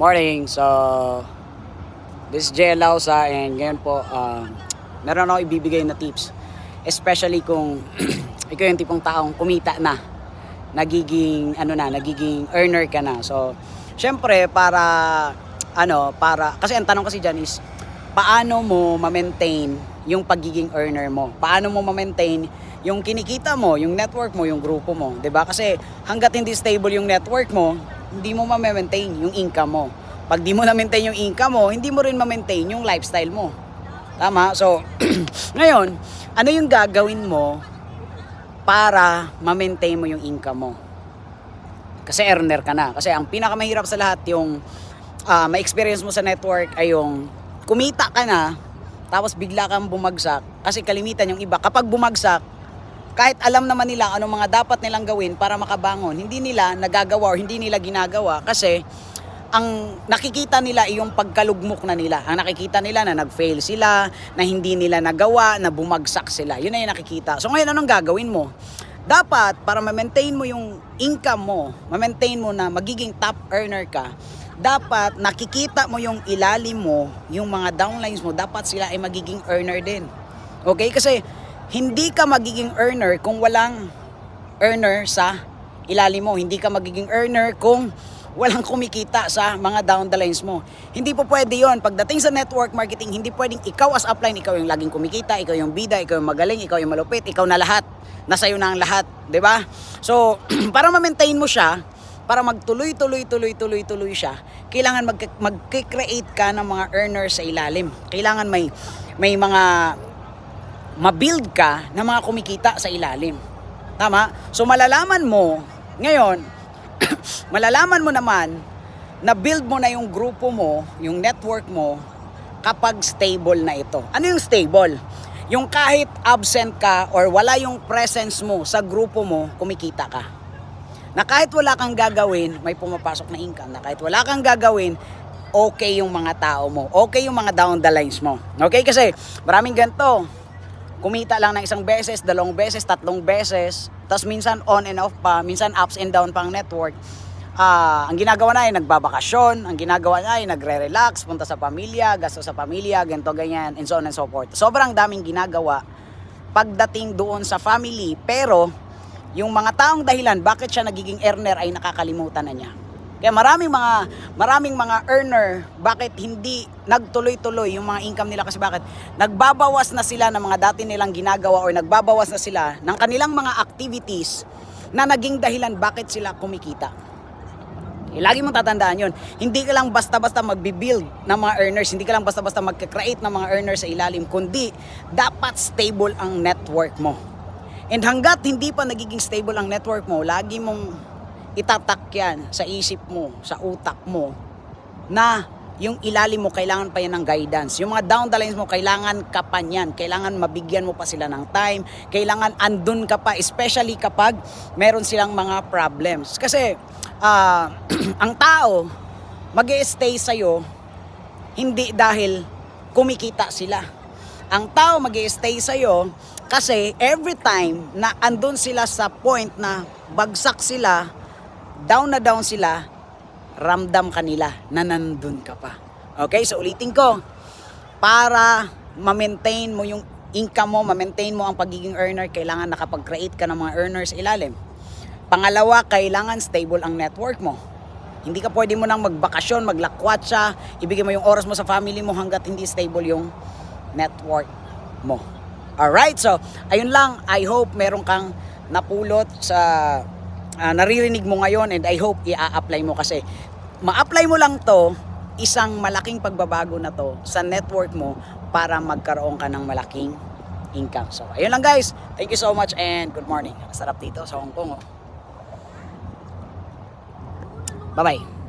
Morning. So, this is Jay Lausa and ngayon po, uh, meron ako ibibigay na tips. Especially kung ikaw yung tipong taong kumita na. Nagiging, ano na, nagiging earner ka na. So, syempre, para, ano, para, kasi ang tanong kasi dyan is, paano mo ma-maintain yung pagiging earner mo? Paano mo ma-maintain yung kinikita mo, yung network mo, yung grupo mo, 'di ba? Kasi hangga't hindi stable yung network mo, hindi mo ma-maintain yung income mo. Pag di mo na-maintain yung income mo, hindi mo rin ma-maintain yung lifestyle mo. Tama? So, ngayon, ano yung gagawin mo para ma-maintain mo yung income mo? Kasi earner ka na. Kasi ang pinakamahirap sa lahat yung ah, ma-experience mo sa network ay yung kumita ka na, tapos bigla kang bumagsak. Kasi kalimitan yung iba, kapag bumagsak, kahit alam naman nila anong mga dapat nilang gawin para makabangon, hindi nila nagagawa or hindi nila ginagawa kasi ang nakikita nila ay yung pagkalugmok na nila. Ang nakikita nila na nag-fail sila, na hindi nila nagawa, na bumagsak sila. Yun yung nakikita. So ngayon, anong gagawin mo? Dapat, para ma-maintain mo yung income mo, ma-maintain mo na magiging top earner ka, dapat nakikita mo yung ilalim mo, yung mga downlines mo, dapat sila ay magiging earner din. Okay? Kasi hindi ka magiging earner kung walang earner sa ilalim mo. Hindi ka magiging earner kung walang kumikita sa mga down the lines mo. Hindi po pwede yon Pagdating sa network marketing, hindi pwedeng ikaw as upline, ikaw yung laging kumikita, ikaw yung bida, ikaw yung magaling, ikaw yung malupit, ikaw na lahat. Nasa iyo na ang lahat, 'di ba? So, para ma-maintain mo siya, para magtuloy tuloy tuloy tuloy tuloy siya, kailangan mag mag-create ka ng mga earners sa ilalim. Kailangan may may mga mabuild ka ng mga kumikita sa ilalim. Tama? So malalaman mo, ngayon, malalaman mo naman na build mo na yung grupo mo, yung network mo, kapag stable na ito. Ano yung stable? Yung kahit absent ka or wala yung presence mo sa grupo mo, kumikita ka. Na kahit wala kang gagawin, may pumapasok na income. Na kahit wala kang gagawin, okay yung mga tao mo. Okay yung mga down the lines mo. Okay? Kasi maraming ganito kumita lang ng isang beses, dalawang beses, tatlong beses, tapos minsan on and off pa, minsan ups and down pa ang network. Ah, ang ginagawa na ay nagbabakasyon, ang ginagawa na ay nagre-relax, punta sa pamilya, gasto sa pamilya, ganto ganyan, and so on and so forth. Sobrang daming ginagawa pagdating doon sa family, pero yung mga taong dahilan bakit siya nagiging earner ay nakakalimutan na niya. Kaya maraming mga maraming mga earner bakit hindi nagtuloy-tuloy yung mga income nila kasi bakit nagbabawas na sila ng mga dati nilang ginagawa or nagbabawas na sila ng kanilang mga activities na naging dahilan bakit sila kumikita. Eh, lagi mong tatandaan yun. Hindi ka lang basta-basta magbibuild ng mga earners, hindi ka lang basta-basta magka-create ng mga earners sa ilalim, kundi dapat stable ang network mo. And hanggat hindi pa nagiging stable ang network mo, lagi mong itatak yan sa isip mo, sa utak mo, na yung ilalim mo, kailangan pa yan ng guidance. Yung mga down the lines mo, kailangan ka pa yan. Kailangan mabigyan mo pa sila ng time. Kailangan andun ka pa, especially kapag meron silang mga problems. Kasi, ah, ang tao, mag stay sa'yo, hindi dahil kumikita sila. Ang tao mag stay sa'yo kasi every time na andun sila sa point na bagsak sila, down na down sila, ramdam kanila na nandun ka pa. Okay, so ulitin ko, para ma-maintain mo yung income mo, ma-maintain mo ang pagiging earner, kailangan nakapag-create ka ng mga earners ilalim. Pangalawa, kailangan stable ang network mo. Hindi ka pwede mo nang magbakasyon, maglakwat siya, ibigay mo yung oras mo sa family mo hanggat hindi stable yung network mo. Alright, so ayun lang. I hope meron kang napulot sa ah, naririnig mo ngayon and I hope i-apply mo kasi ma-apply mo lang to isang malaking pagbabago na to sa network mo para magkaroon ka ng malaking income. So, ayun lang guys. Thank you so much and good morning. Sarap dito sa Hong Kong. Oh. Bye-bye.